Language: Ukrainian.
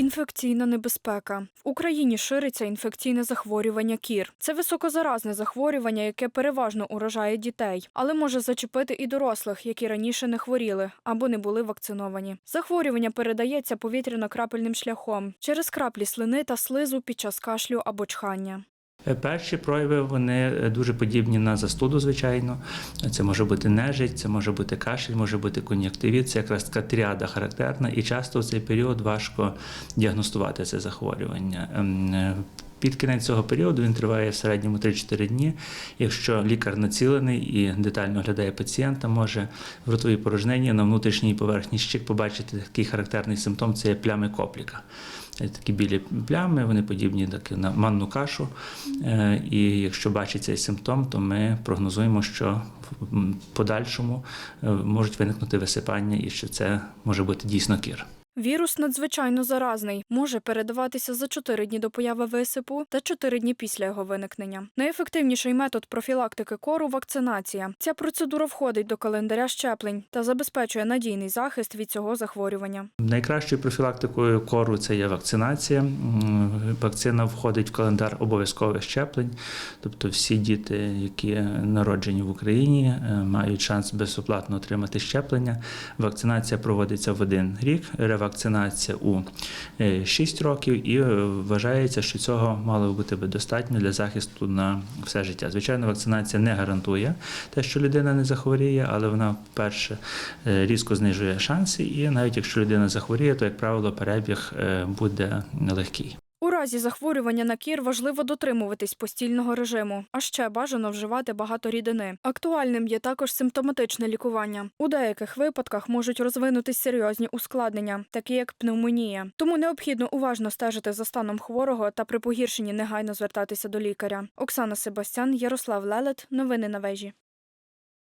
Інфекційна небезпека в Україні шириться інфекційне захворювання кір. Це високозаразне захворювання, яке переважно уражає дітей, але може зачепити і дорослих, які раніше не хворіли або не були вакциновані. Захворювання передається повітряно-крапельним шляхом через краплі слини та слизу під час кашлю або чхання. Е, Перші прояви вони е, дуже подібні на застуду, звичайно. Це може бути нежить, це може бути кашель, може бути кон'юктивіт. Це якраз така тріада характерна, і часто в цей період важко діагностувати це захворювання. Під кінець цього періоду він триває в середньому 3-4 дні. Якщо лікар націлений і детально оглядає пацієнта, може в ротовій порожнині на внутрішній поверхні щик побачити такий характерний симптом це є плями копліка. Е, Такі білі плями, вони подібні так, на манну кашу. Е, І якщо бачить цей симптом, то ми прогнозуємо, що в подальшому е, можуть виникнути висипання і що це може бути дійсно кір. Вірус надзвичайно заразний, може передаватися за 4 дні до появи висипу та 4 дні після його виникнення. Найефективніший метод профілактики кору вакцинація. Ця процедура входить до календаря щеплень та забезпечує надійний захист від цього захворювання. Найкращою профілактикою кору це є вакцинація. Вакцина входить в календар обов'язкових щеплень, тобто всі діти, які народжені в Україні, е, мають шанс безоплатно отримати щеплення. Вакцинація проводиться в один рік, ревакцинація у 6 років, і е, вважається, що цього мало бути достатньо для захисту на все життя. Звичайно, вакцинація не гарантує те, що людина не захворіє, але вона, перше, е, різко знижує шанси, і навіть якщо людина захворіє, то, як правило, перебіг е, буде нелегкий. Разі захворювання на кір важливо дотримуватись постільного режиму, а ще бажано вживати багато рідини. Актуальним є також симптоматичне лікування. У деяких випадках можуть розвинутись серйозні ускладнення, такі як пневмонія. Тому необхідно уважно стежити за станом хворого та при погіршенні негайно звертатися до лікаря. Оксана Себастян, Ярослав Лелет. Новини на вежі.